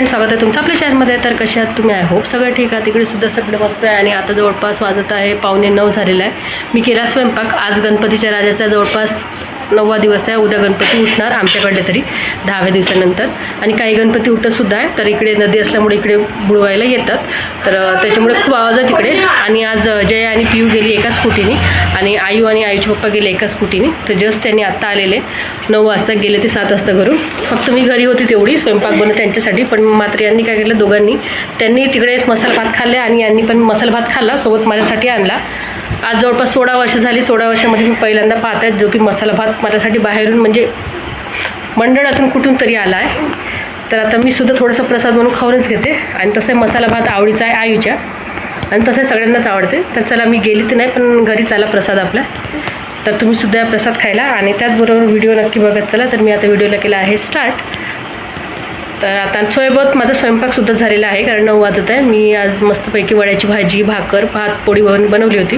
स्वागत आहे तुमचं आपल्या चॅनलमध्ये तर कशा आहात तुम्ही? आय होप सगळं ठीक आहे तिकडे सुद्धा सगळं मस्त आहे आणि आता जवळपास वाजत आहे पावणे नऊ झालेलं आहे. मी केला स्वयंपाक. आज गणपतीच्या राजाचा जवळपास नववा दिवस आहे. उद्या गणपती उठणार आमच्याकडले तरी दहाव्या दिवसानंतर. आणि काही गणपती उठतसुद्धा आहे. तर इकडे नदी असल्यामुळे इकडे बुडवायला येतात. तर त्याच्यामुळे खूप आवाज आहे तिकडे. आणि आज जय जया आणि पियू गेली एका स्कूटीने. आणि आयू आणि आईचे पप्पा गेले एका स्कूटीने. तर जस्ट त्यांनी आत्ता आलेले. नऊ वाजता गेले ते सात वाजता घरून. फक्त मी घरी होती तेवढी. स्वयंपाक बनत त्यांच्यासाठी. पण मात्र यांनी काय केलं दोघांनी. त्यांनी तिकडे मसाला भात खाल्ले आणि यांनी पण मसाला भात खाल्ला. सोबत माझ्यासाठी आणला. आज जवळपास सोळा वर्ष झाली सोळा वर्षामध्ये मी पहिल्यांदा पाहत आहे जो की मसाला भात माझ्यासाठी बाहेरून म्हणजे मंडळातून कुठून तरी आला आहे. तर आता मी सुद्धा थोडासा प्रसाद म्हणून खाऊनच घेते. आणि तसं मसाला भात आवडीचा आहे आईच्या. आणि तसं सगळ्यांनाच आवडते. तर चला मी गेली तर नाही पण घरीच आला प्रसाद आपला. तर तुम्ही सुद्धा प्रसाद खायला आणि त्याचबरोबर व्हिडिओ नक्की बघत चला. तर मी आता व्हिडिओला केला आहे स्टार्ट. तर आता सोयबत माझा स्वयंपाकसुद्धा झालेला आहे कारण नऊ वाजत आहे. मी आज मस्तपैकी वड्याची भाजी भाकर भात पोळी बन बनवली होती.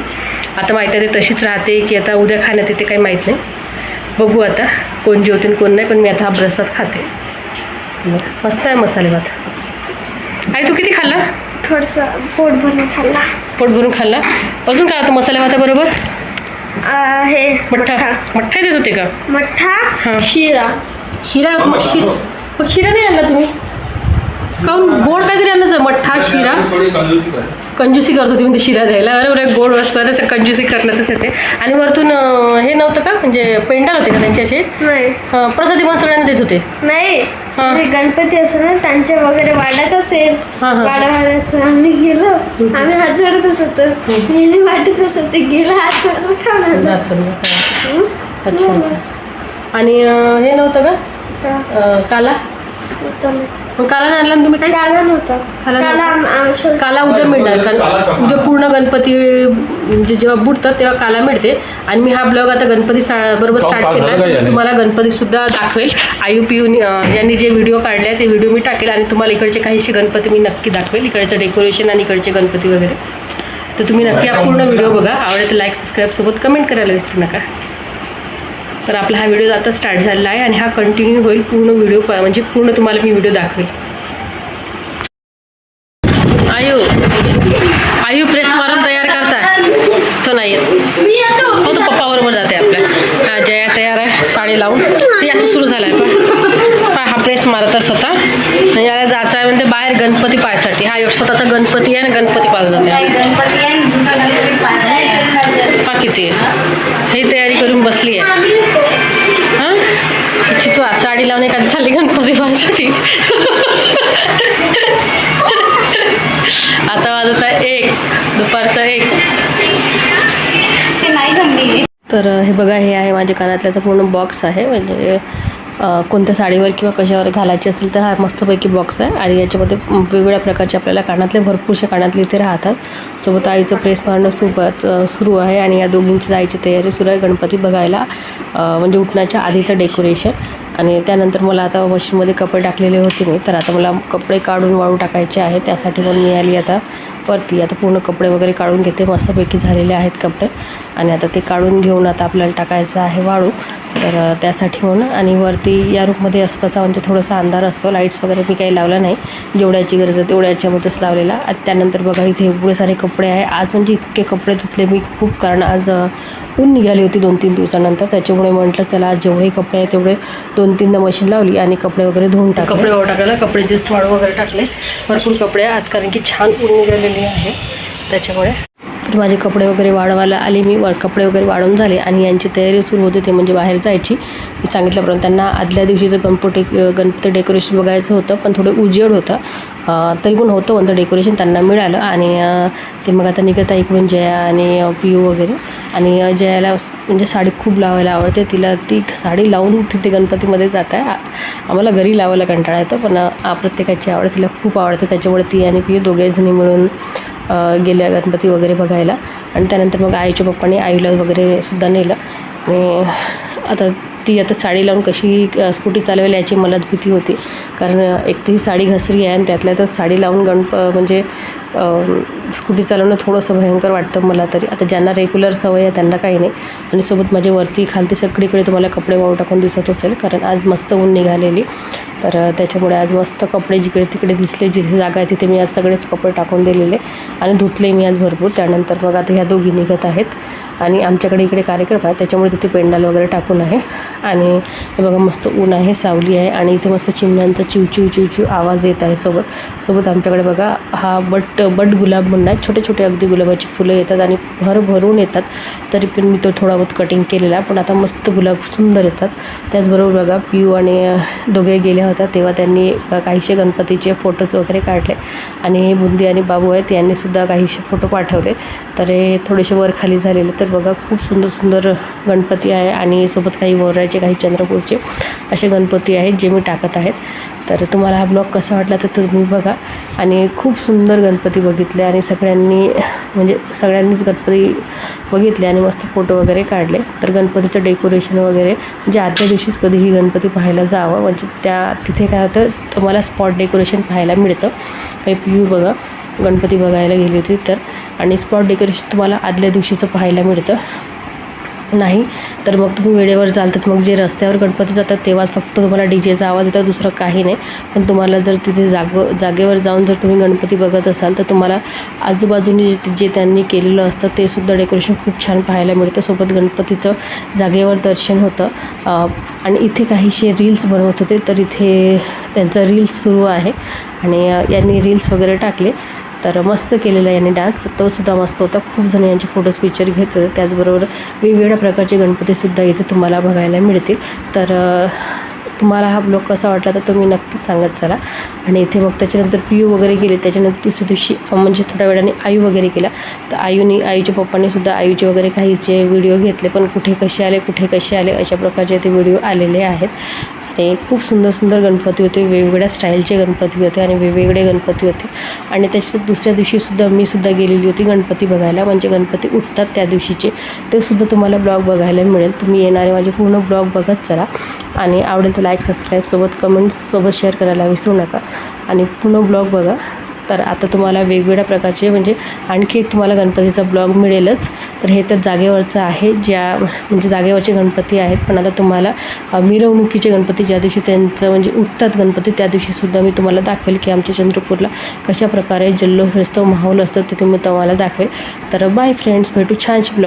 आता माहीत आहे ते तशीच राहते की आता उद्या खाण्यात येते काही माहीत नाही. बघू आता कोण जेवते कोण नाही पण मी आता हा प्रसाद खाते. मस्त आहे मसाले भात. आई तू किती खाल्ला? थोडंसं पोट भरून खाल्ला. पोट भरून खाल्ला? अजून काय होतं मसाले भाताबरोबर हे मठ्ठा. मठ्ठा. देत होते का? मठ्ठा हां. शिरा. शिरा शिर मग शिरा नाही आणला तुम्ही? काऊन गोड काहीतरी आणलं मठ्ठा शिरा? कंजूसी कर कंजूसी करत होती म्हणजे शिरा द्यायला. अरे बरं गोड वस्तू आहे तसं कंजूसी करण्यातच येते आणि वरतून हे नव्हतं का? म्हणजे पेंडाल होते का त्यांचे असे? प्रसादी पण सगळ्यांना देत होते. नाही. हां. गणपती असं ना त्यांच्या वगैरे वाड्यात असेल. वाडा वाड्याचं आम्ही गेलो. आम्ही हात जोडतच होतो नेहमी वाटतच होते गेला हात पण. हं? अच्छा अच्छा. आणि हे नव्हतं का? काला? काला नाही आणला ना तुम्ही काही? काला नव्हता. काला काला नव्हता. आम- आमच्या काला उद्या मिळणार. कारण उद्या पूर्ण गणपती म्हणजे जेव्हा बुडतात तेव्हा काला मिळते. आणि मी हा ब्लॉग आता गणपती सा बरोबर हो, स्टार्ट काल? तुम्हाला गणपती सुद्धा दाखवेल. आयू पियू यांनी जे व्हिडिओ काढले ते व्हिडिओ मी टाकेल आणि तुम्हाला इकडचे काहीशी गणपती मी नक्की दाखवेल. इकडचं डेकोरेशन आणि इकडचे गणपती वगैरे. तर तुम्ही नक्की हा पूर्ण व्हिडिओ बघा. आवडेल तर लाईक सबस्क्राईब सोबत कमेंट करायला विसरू नका. तर आपला हा व्हिडिओ आता स्टार्ट झालेला आहे आणि हा कंटिन्यू होईल पूर्ण व्हिडिओ म्हणजे पूर्ण तुम्हाला मी व्हिडिओ दाखवेल. आयु आयु प्रेस मारून तयार करताय. तो नाही येत. हो तो पप्पा बरोबर जाते आपल्या. हा जया तयार आहे साडी लावून. याचं सुरू झालं आहे हा प्रेस मारत स्वतः. याला जायचं आहे म्हणते बाहेर गणपती पाहायसाठी. हा स्वतःचा गणपती आहे ना गणपती पाहायला जाते तर हे बघा हे आहे माझ्या कानातल्याचा पूर्ण बॉक्स आहे. म्हणजे कोणत्या साडीवर किंवा कशावर घालायची असेल तर हा मस्तपैकी बॉक्स आहे. आणि याच्यामध्ये वेगवेगळ्या प्रकारचे आपल्याला कानातले भरपूरशा कानातले इथे राहतात. सोबत आईचं प्रेस मारणं सोबत सुरू आहे. आणि या दोघींची जायची तयारी सुरू आहे गणपती बघायला. म्हणजे उठण्याच्या आधीचं डेकोरेशन आणि त्यानंतर मला आता मशीनमध्ये कपडे टाकलेले होते मी. तर आता मला कपडे काढून वाळू टाकायचे आहे त्यासाठी पण मी आली आता. वरती. आता पूर्ण कपडे वगैरे काढून घेते. मस्तपैकी झालेले आहेत कपडे. आणि आता ते काढून घेऊन आता आपल्याला टाकायचं आहे वाळू. तर त्यासाठी म्हणून. आणि वरती या रूममध्ये असं कसा म्हणजे थोडासा अंधार असतो. लाईट्स वगैरे मी काही लावला नाही. जेवढ्याची गरज आहे तेवढ्या याच्यामध्येच लावलेला. आणि त्यानंतर बघा इथे एवढे सारे कपडे आहे. आज म्हणजे इतके कपडे धुतले मी खूप कारण आज ऊन निघाली होती दोन तीन दिवसानंतर त्याच्यामुळे म्हटलं चला आज जेवढे कपडे आहे तेवढे दोन तीनदा मशीन लावली आणि कपडे वगैरे धुवून टाकले. कपडे वाळू टाकायला कपडे जस्ट वाळू वगैरे टाकले. भरपूर कपडे आज कारण की छान ऊन निघालेली आहे. त्याच्यामुळे तर माझे कपडे वगैरे वाढवायला आले. मी वर कपडे वगैरे वाढवून झाले आणि यांची तयारी सुरू होते. ते म्हणजे बाहेर जायची. मी सांगितल्याप्रमाणे त्यांना आदल्या दिवशीचं गणपती गणपती डेकोरेशन बघायचं होतं पण थोडं उजेड होतं. तरी पण होतं म्हणतं डेकोरेशन त्यांना मिळालं. आणि ते मग आता निघत आहे इकडून जया आणि पियू वगैरे. आणि जयाला म्हणजे साडी खूप लावायला आवडते. तिला ती साडी लावून तिथे गणपतीमध्ये जात आहे. आम्हाला घरी लावायला कंटाळा येतो पण प्रत्येकाची आवड तिला खूप आवडते. त्याच्यामुळे ती आणि पियू दोघेजणी मिळून गेल्या गणपती वगैरे बघायला. आणि त्यानंतर मग आईच्या पप्पाने आईला वगैरे सुद्धा नेलं. आणि आता ती आता साडी लावून कशी स्कूटी चालवेल याची मला भीती होती. कारण एक ती साडी घसरी आहे आणि त्यातल्या त्यात साडी लावून गणप म्हणजे स्कूटी चालवणं थोडंसं भयंकर वाटतं मला तरी. आता ज्यांना रेग्युलर सवय आहे त्यांना काही नाही. आणि सोबत माझे वरती खालती सगळीकडे तुम्हाला कपडे वाळू टाकून दिसत असेल. कारण आज मस्त ऊन निघालेली. तर त्याच्यामुळे आज मस्त कपडे जिकडे तिकडे दिसले जिथे जागा आहे तिथे मी आज सगळेच कपडे टाकून दिलेले. आणि धुतले मी आज भरपूर. त्यानंतर मग आता ह्या दोघी निघत आहेत. आणि आमच्याकडे इकडे कार्यक्रम आहे. त्याच्यामुळे तिथे पेंडाल वगैरे टाकून आहे. आणि हे बघा मस्त ऊन आहे सावली आहे आणि इथे मस्त चिमण्यांचा चिवचिव चिवचिव आवाज येत आहे सोबत. सोबत आमच्याकडे बघा हा बट बट गुलाब म्हणणार आहे. छोटे छोटे अगदी गुलाबाची फुलं येतात आणि भर भरून येतात. तरी पण मी तो थोडा बहुत कटिंग केलेला पण आता मस्त गुलाब सुंदर येतात. त्याचबरोबर बघा पिऊ आणि दोघे गेल्या होत्या. तेव्हा त्यांनी अ, काहीसे गणपतीचे फोटोज वगैरे काढले. आणि हे बुंदी आणि बाबू आहेत यांनीसुद्धा काहीसे फोटो पाठवले. तर हे थोडेसे वर खाली झालेले. तर बघा खूप सुंदर सुंदर गणपती आहे आणि सोबत काही वरायचे काही चंद्रपूरचे असे गणपती आहेत जे मी टाकत आहेत. तर तुम्हाला हा ब्लॉग कसा वाटला तर तुम्ही बघा. आणि खूप सुंदर गणपती बघितले आणि सगळ्यांनी म्हणजे सगळ्यांनीच गणपती बघितले आणि मस्त फोटो वगैरे काढले. तर गणपतीचं डेकोरेशन वगैरे म्हणजे आदल्या दिवशीच कधीही गणपती पाहायला जावं. म्हणजे त्या तिथे काय होतं तुम्हाला स्पॉट डेकोरेशन पाहायला मिळतं. हे पिऊ बघा गणपती बघायला गेली होती तर. आणि स्पॉट डेकोरेशन तुम्हाला आदल्या दिवशीचं पाहायला मिळतं. नाही तर मग तुम्ही वेळेवर जाल तर मग जे रस्त्यावर गणपती जातात तेव्हाच फक्त तुम्हाला डी जेचा आवाज येतो दुसरं काही नाही. पण तुम्हाला जर तिथे जाग जागेवर जाऊन जर तुम्ही गणपती बघत असाल तर तुम्हाला आजूबाजूने जे जे त्यांनी केलेलं असतं ते सुद्धा डेकोरेशन खूप छान पाहायला मिळतं. सोबत गणपतीचं जागेवर दर्शन होतं. आणि इथे काहीशे रील्स बनवत होते तर इथे त्यांचं रील्स सुरू आहे. आणि यांनी रील्स वगैरे टाकले. तर मस्त केलेला याने डान्स तोसुद्धा मस्त होता. खूप जण यांचे फोटोज पिक्चर घेत होते त्याचबरोबर वेगवेगळ्या प्रकारचे गणपतीसुद्धा इथे तुम्हाला बघायला मिळतील. तर तुम्हाला हा ब्लॉग कसा वाटला तर तुम्ही नक्कीच सांगत चला. आणि इथे मग त्याच्यानंतर पियू वगैरे गेले त्याच्यानंतर दुसऱ्या दिवशी म्हणजे थोड्या वेळाने आयू वगैरे केला तर आयूनी आयूच्या पप्पांनी सुद्धा आयूचे वगैरे काहीचे व्हिडिओ घेतले. पण कुठे कसे आले कुठे कसे आले अशा प्रकारचे ते व्हिडिओ आलेले आहेत. ते खूप सुंदर सुंदर गणपती होते. वेगवेगळ्या स्टाईलचे गणपती होते आणि वेगवेगळे गणपती होते. आणि त्याच्यात दुसऱ्या दिवशीसुद्धा मी सुद्धा गेलेली होती गणपती बघायला. म्हणजे गणपती उठतात त्या दिवशीचे. ते सुद्धा तुम्हाला ब्लॉग बघायला मिळेल. तुम्ही येणारे माझे पूर्ण ब्लॉग बघत चला. आणि आवडेल तर लाईक सबस्क्राईबसोबत कमेंट्ससोबत शेअर करायला विसरू नका. आणि पूर्ण ब्लॉग बघा. तर आता तुम्हाला वेगवेगळ्या प्रकारचे म्हणजे आणखी एक तुम्हाला गणपतीचा ब्लॉग मिळेलच. तर हे तर जागेवरचं आहे ज्या म्हणजे जागेवरचे गणपती आहेत. पण आता तुम्हाला मिरवणुकीचे गणपती ज्या दिवशी त्यांचं म्हणजे उठतात गणपती त्या दिवशीसुद्धा मी तुम्हाला दाखवेल की आमच्या चंद्रपूरला कशा प्रकारे जल्लोष असतो माहोल असतो ते तुम्ही तुम्हाला दाखवेल. तर बाय फ्रेंड्स भेटू छानशी ब्लॉग.